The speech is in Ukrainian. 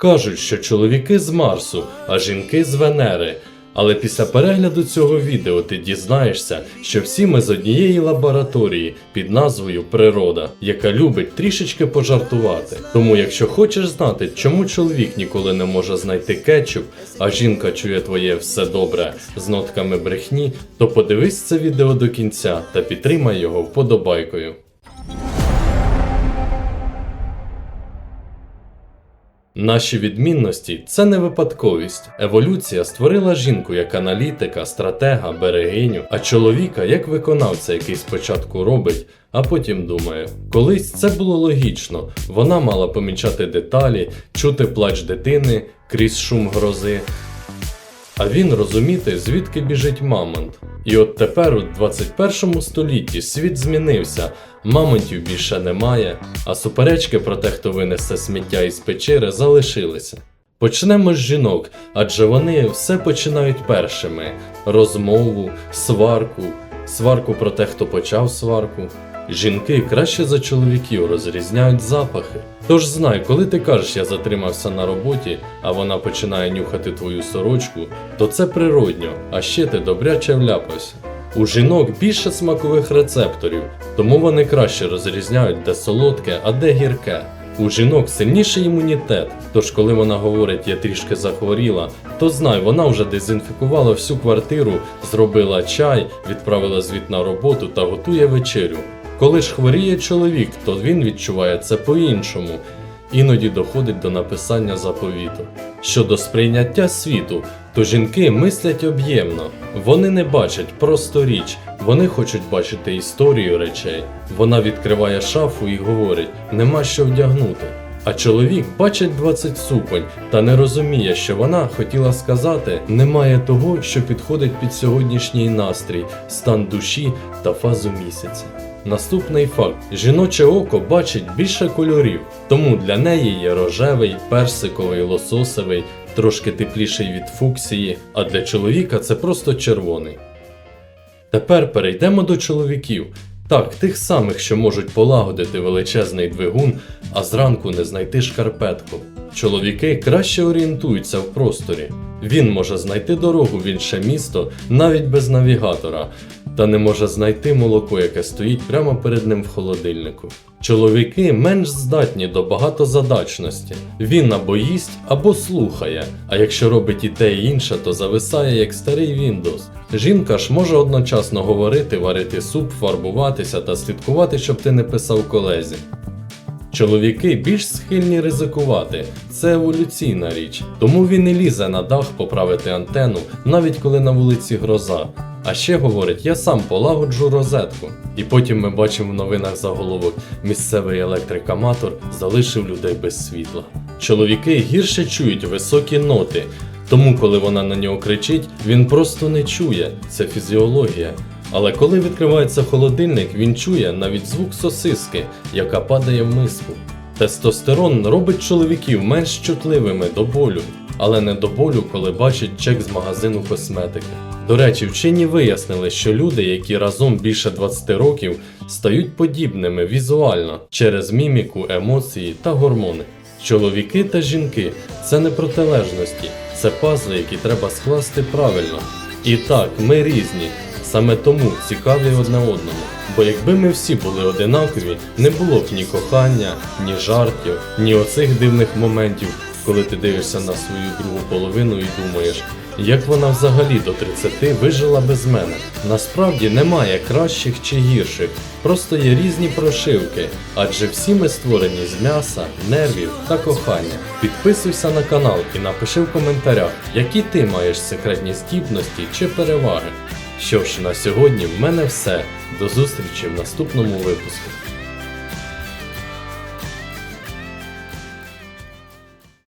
Кажуть, що чоловіки з Марсу, а жінки з Венери. Але після перегляду цього відео ти дізнаєшся, що всі ми з однієї лабораторії під назвою Природа, яка любить трішечки пожартувати. Тому, якщо хочеш знати, чому чоловік ніколи не може знайти кетчуп, а жінка чує твоє все добре з нотками брехні, то подивись це відео до кінця та підтримай його вподобайкою. Наші відмінності це не випадковість. Еволюція створила жінку як аналітика, стратега, берегиню, а чоловіка як виконавця, який спочатку робить, а потім думає. Колись це було логічно. Вона мала помічати деталі, чути плач дитини крізь шум грози, а він розуміти, звідки біжить мамонт. І от тепер, у 21 столітті, світ змінився, мамонтів більше немає, а суперечки про те, хто винесе сміття із печери, залишилися. Почнемо з жінок, адже вони все починають першими: розмову, сварку, сварку про те, хто почав сварку. Жінки краще за чоловіків розрізняють запахи. Тож знай, коли ти кажеш, я затримався на роботі, а вона починає нюхати твою сорочку, то це природньо, а ще ти добряче вляпався. У жінок більше смакових рецепторів, тому вони краще розрізняють, де солодке, а де гірке. У жінок сильніший імунітет, тож коли вона говорить я трішки захворіла, то знай, вона вже дезінфікувала всю квартиру, зробила чай, відправила звіт на роботу та готує вечерю. Коли ж хворіє чоловік, то він відчуває це по-іншому, іноді доходить до написання заповіту. Щодо сприйняття світу, то жінки мислять об'ємно, вони не бачать просто річ, вони хочуть бачити історію речей. Вона відкриває шафу і говорить: нема що вдягнути. А чоловік бачить 20 суконь та не розуміє, що вона хотіла сказати, немає того, що підходить під сьогоднішній настрій, стан душі та фазу місяця. Наступний факт: жіноче око бачить більше кольорів, тому для неї є рожевий, персиковий, лососевий, трошки тепліший від фуксії, а для чоловіка це просто червоний. Тепер перейдемо до чоловіків. Так, тих самих, що можуть полагодити величезний двигун, а зранку не знайти шкарпетку. Чоловіки краще орієнтуються в просторі. Він може знайти дорогу в інше місто навіть без навігатора, та не може знайти молоко, яке стоїть прямо перед ним в холодильнику. Чоловіки менш здатні до багатозадачності. Він або їсть, або слухає, а якщо робить і те і інше, то зависає як старий Windows. Жінка ж може одночасно говорити, варити суп, фарбуватися та слідкувати, щоб ти не писав колезі. Чоловіки більш схильні ризикувати, це еволюційна річ, тому він і лізе на дах поправити антенну, навіть коли на вулиці гроза. А ще говорить, я сам полагоджу розетку. І потім ми бачимо в новинах заголовок: місцевий електрикаматор залишив людей без світла. Чоловіки гірше чують високі ноти, тому коли вона на нього кричить, він просто не чує, це фізіологія. Але коли відкривається холодильник, він чує навіть звук сосиски, яка падає в миску. Тестостерон робить чоловіків менш чутливими до болю, але не до болю, коли бачать чек з магазину косметики. До речі, вчені вияснили, що люди, які разом більше 20 років, стають подібними візуально через міміку, емоції та гормони. Чоловіки та жінки це не протилежності, це пазли, які треба скласти правильно. І так, ми різні, саме тому цікаві одне одному. Бо якби ми всі були одинакові, не було б ні кохання, ні жартів, ні оцих дивних моментів, коли ти дивишся на свою другу половину і думаєш, як вона взагалі до 30 вижила без мене. Насправді немає кращих чи гірших, просто є різні прошивки, адже всі ми створені з м'яса, нервів та кохання. Підписуйся на канал і напиши в коментарях, які ти маєш секретні здібності чи переваги. Що ж, на сьогодні в мене все. До зустрічі в наступному випуску.